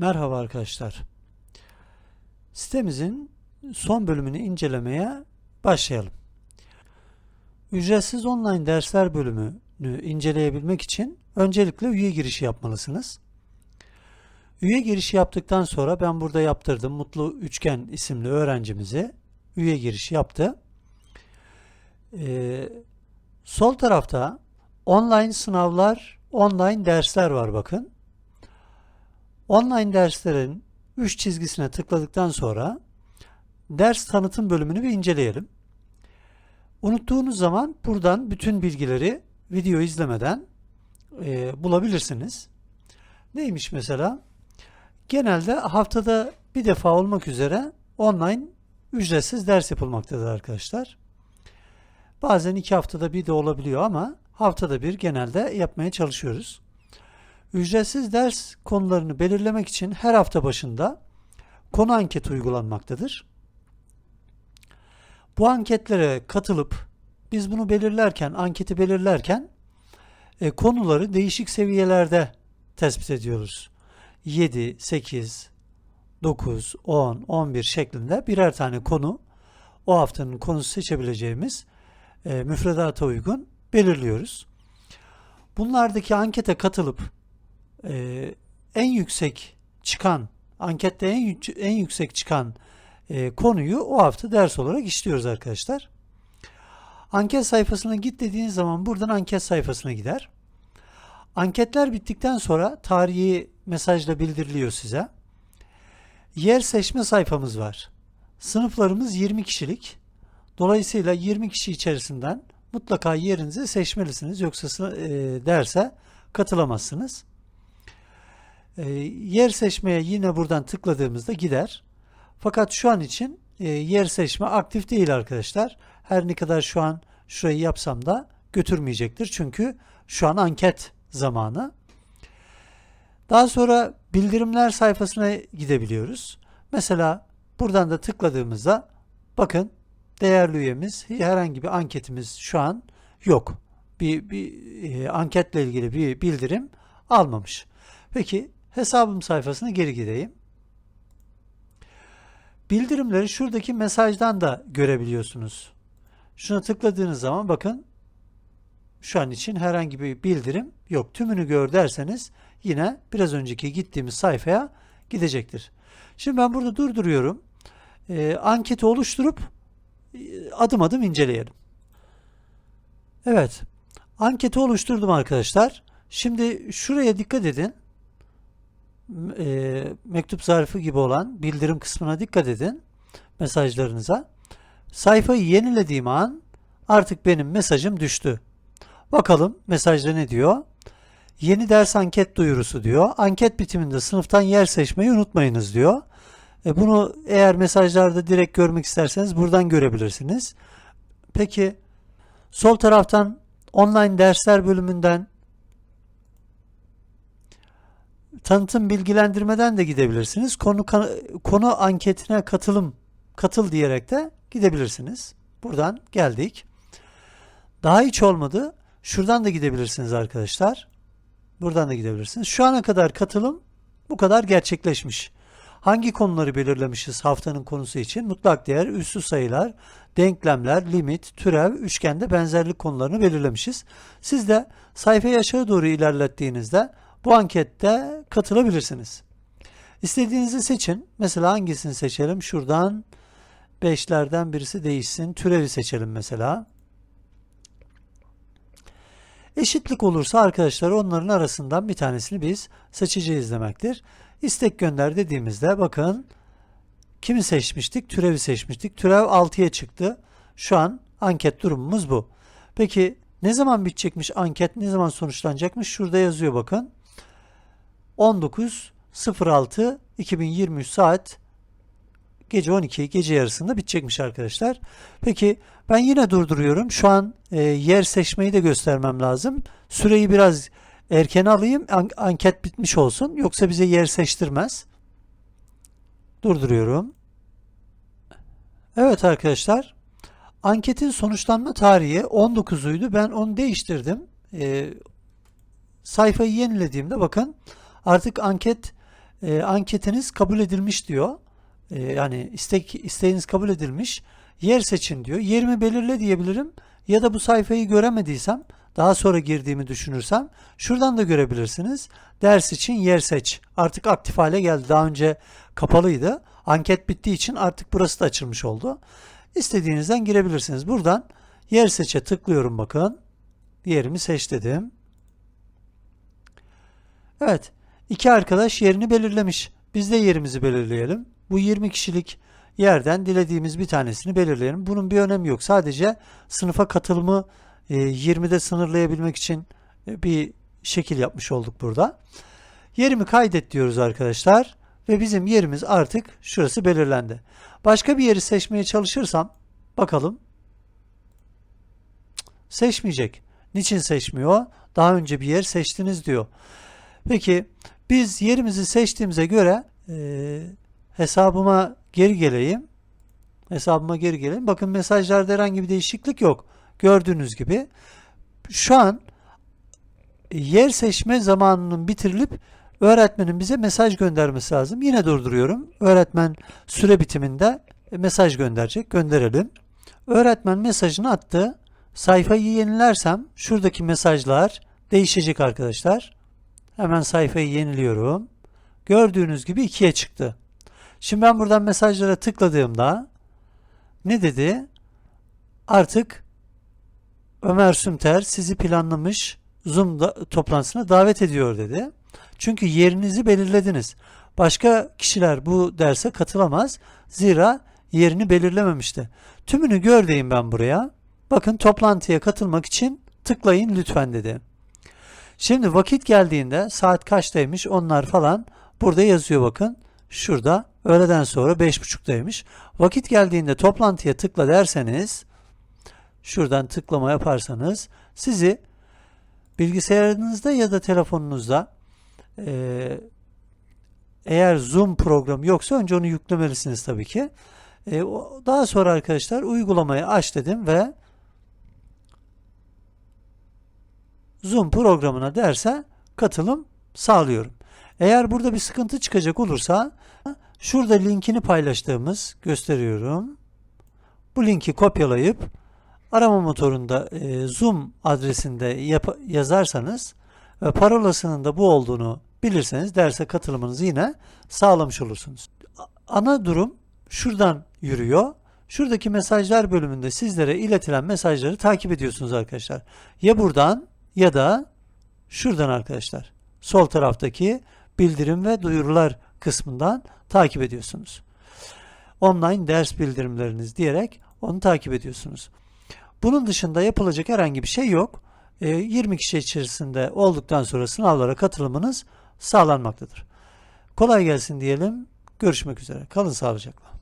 Merhaba arkadaşlar. Sitemizin son bölümünü incelemeye başlayalım. Ücretsiz online dersler bölümünü inceleyebilmek için öncelikle üye girişi yapmalısınız. Üye girişi yaptıktan sonra ben burada yaptırdım. Mutlu Üçgen isimli öğrencimize üye girişi yaptı. Ee, sol tarafta online sınavlar, online dersler var bakın. Online derslerin 3 çizgisine tıkladıktan sonra ders tanıtım bölümünü bir inceleyelim. Unuttuğunuz zaman buradan bütün bilgileri video izlemeden e, bulabilirsiniz. Neymiş mesela? Genelde haftada bir defa olmak üzere online ücretsiz ders yapılmaktadır arkadaşlar. Bazen iki haftada bir de olabiliyor ama haftada bir genelde yapmaya çalışıyoruz. Ücretsiz ders konularını belirlemek için her hafta başında konu anketi uygulanmaktadır. Bu anketlere katılıp biz bunu belirlerken, anketi belirlerken e, konuları değişik seviyelerde tespit ediyoruz. 7, 8, 9, 10, 11 şeklinde birer tane konu o haftanın konusu seçebileceğimiz e, müfredata uygun belirliyoruz. Bunlardaki ankete katılıp e, en yüksek çıkan ankette en, en yüksek çıkan e, konuyu o hafta ders olarak işliyoruz arkadaşlar. Anket sayfasına git dediğiniz zaman buradan anket sayfasına gider. Anketler bittikten sonra tarihi mesajla bildiriliyor size. Yer seçme sayfamız var. Sınıflarımız 20 kişilik. Dolayısıyla 20 kişi içerisinden mutlaka yerinizi seçmelisiniz. Yoksa e, derse katılamazsınız. E, yer seçmeye yine buradan tıkladığımızda gider. Fakat şu an için e, yer seçme aktif değil arkadaşlar. Her ne kadar şu an şurayı yapsam da götürmeyecektir. Çünkü şu an anket zamanı. Daha sonra bildirimler sayfasına gidebiliyoruz. Mesela buradan da tıkladığımızda bakın değerli üyemiz herhangi bir anketimiz şu an yok. Bir, bir e, anketle ilgili bir bildirim almamış. Peki hesabım sayfasına geri gideyim. Bildirimleri şuradaki mesajdan da görebiliyorsunuz. Şuna tıkladığınız zaman bakın şu an için herhangi bir bildirim yok. Tümünü gör derseniz yine biraz önceki gittiğimiz sayfaya gidecektir. Şimdi ben burada durduruyorum. Ee, anketi oluşturup e, adım adım inceleyelim. Evet. Anketi oluşturdum arkadaşlar. Şimdi şuraya dikkat edin. E, mektup zarfı gibi olan bildirim kısmına dikkat edin. Mesajlarınıza. Sayfayı yenilediğim an artık benim mesajım düştü. Bakalım mesajda ne diyor? Yeni ders anket duyurusu diyor. Anket bitiminde sınıftan yer seçmeyi unutmayınız diyor. E bunu eğer mesajlarda direkt görmek isterseniz buradan görebilirsiniz. Peki sol taraftan online dersler bölümünden tanıtım bilgilendirmeden de gidebilirsiniz. Konu konu anketine katılım katıl diyerek de gidebilirsiniz. Buradan geldik. Daha hiç olmadı. Şuradan da gidebilirsiniz arkadaşlar. Buradan da gidebilirsiniz. Şu ana kadar katılım bu kadar gerçekleşmiş. Hangi konuları belirlemişiz haftanın konusu için? Mutlak değer, üssü sayılar, denklemler, limit, türev, üçgende benzerlik konularını belirlemişiz. Siz de sayfayı aşağı doğru ilerlettiğinizde bu ankette katılabilirsiniz. İstediğinizi seçin. Mesela hangisini seçelim? Şuradan beşlerden birisi değişsin. Türevi seçelim mesela. Eşitlik olursa arkadaşlar onların arasından bir tanesini biz seçeceğiz demektir. İstek gönder dediğimizde bakın kimi seçmiştik? Türevi seçmiştik. Türev 6'ya çıktı. Şu an anket durumumuz bu. Peki ne zaman bitecekmiş anket? Ne zaman sonuçlanacakmış? Şurada yazıyor bakın. 19.06 2023 saat gece 12 gece yarısında bitecekmiş arkadaşlar. Peki ben yine durduruyorum. Şu an e, yer seçmeyi de göstermem lazım. Süreyi biraz erken alayım. an- anket bitmiş olsun. Yoksa bize yer seçtirmez. Durduruyorum. Evet arkadaşlar. Anketin sonuçlanma tarihi 19'uydu. Ben onu değiştirdim. E, sayfayı yenilediğimde bakın artık anket e, anketiniz kabul edilmiş diyor. E, yani istek isteğiniz kabul edilmiş. Yer seçin diyor. Yerimi belirle diyebilirim. Ya da bu sayfayı göremediysem daha sonra girdiğimi düşünürsem şuradan da görebilirsiniz. Ders için yer seç. Artık aktif hale geldi. Daha önce kapalıydı. Anket bittiği için artık burası da açılmış oldu. İstediğinizden girebilirsiniz. Buradan yer seçe tıklıyorum bakın. Yerimi seç dedim. Evet. İki arkadaş yerini belirlemiş. Biz de yerimizi belirleyelim. Bu 20 kişilik yerden dilediğimiz bir tanesini belirleyelim. Bunun bir önemi yok. Sadece sınıfa katılımı e, 20'de sınırlayabilmek için e, bir şekil yapmış olduk burada. Yerimi kaydet diyoruz arkadaşlar. Ve bizim yerimiz artık şurası belirlendi. Başka bir yeri seçmeye çalışırsam bakalım. Seçmeyecek. Niçin seçmiyor? Daha önce bir yer seçtiniz diyor. Peki biz yerimizi seçtiğimize göre e, hesabıma geri geleyim. Hesabıma geri geleyim. Bakın mesajlarda herhangi bir değişiklik yok. Gördüğünüz gibi şu an yer seçme zamanının bitirilip öğretmenin bize mesaj göndermesi lazım. Yine durduruyorum. Öğretmen süre bitiminde mesaj gönderecek. Gönderelim. Öğretmen mesajını attı. Sayfayı yenilersem şuradaki mesajlar değişecek arkadaşlar. Hemen sayfayı yeniliyorum. Gördüğünüz gibi 2'ye çıktı. Şimdi ben buradan mesajlara tıkladığımda ne dedi? Artık Ömer Sümter sizi planlamış Zoom toplantısına davet ediyor dedi. Çünkü yerinizi belirlediniz. Başka kişiler bu derse katılamaz. Zira yerini belirlememişti. Tümünü gör ben buraya. Bakın toplantıya katılmak için tıklayın lütfen dedi. Şimdi vakit geldiğinde saat kaçtaymış onlar falan burada yazıyor bakın. Şurada öğleden sonra 5.30'daymış. Vakit geldiğinde toplantıya tıkla derseniz şuradan tıklama yaparsanız sizi bilgisayarınızda ya da telefonunuzda eee, eğer Zoom programı yoksa önce onu yüklemelisiniz tabii ki. E, daha sonra arkadaşlar uygulamayı aç dedim ve Zoom programına derse katılım sağlıyorum. Eğer burada bir sıkıntı çıkacak olursa şurada linkini paylaştığımız gösteriyorum. Bu linki kopyalayıp arama motorunda e, Zoom adresinde yap- yazarsanız ve parolasının da bu olduğunu bilirseniz derse katılımınızı yine sağlamış olursunuz. Ana durum şuradan yürüyor. Şuradaki mesajlar bölümünde sizlere iletilen mesajları takip ediyorsunuz arkadaşlar. Ya buradan ya da şuradan arkadaşlar. Sol taraftaki bildirim ve duyurular kısmından takip ediyorsunuz. Online ders bildirimleriniz diyerek onu takip ediyorsunuz. Bunun dışında yapılacak herhangi bir şey yok. E, 20 kişi içerisinde olduktan sonra sınavlara katılımınız sağlanmaktadır. Kolay gelsin diyelim. Görüşmek üzere. Kalın sağlıcakla.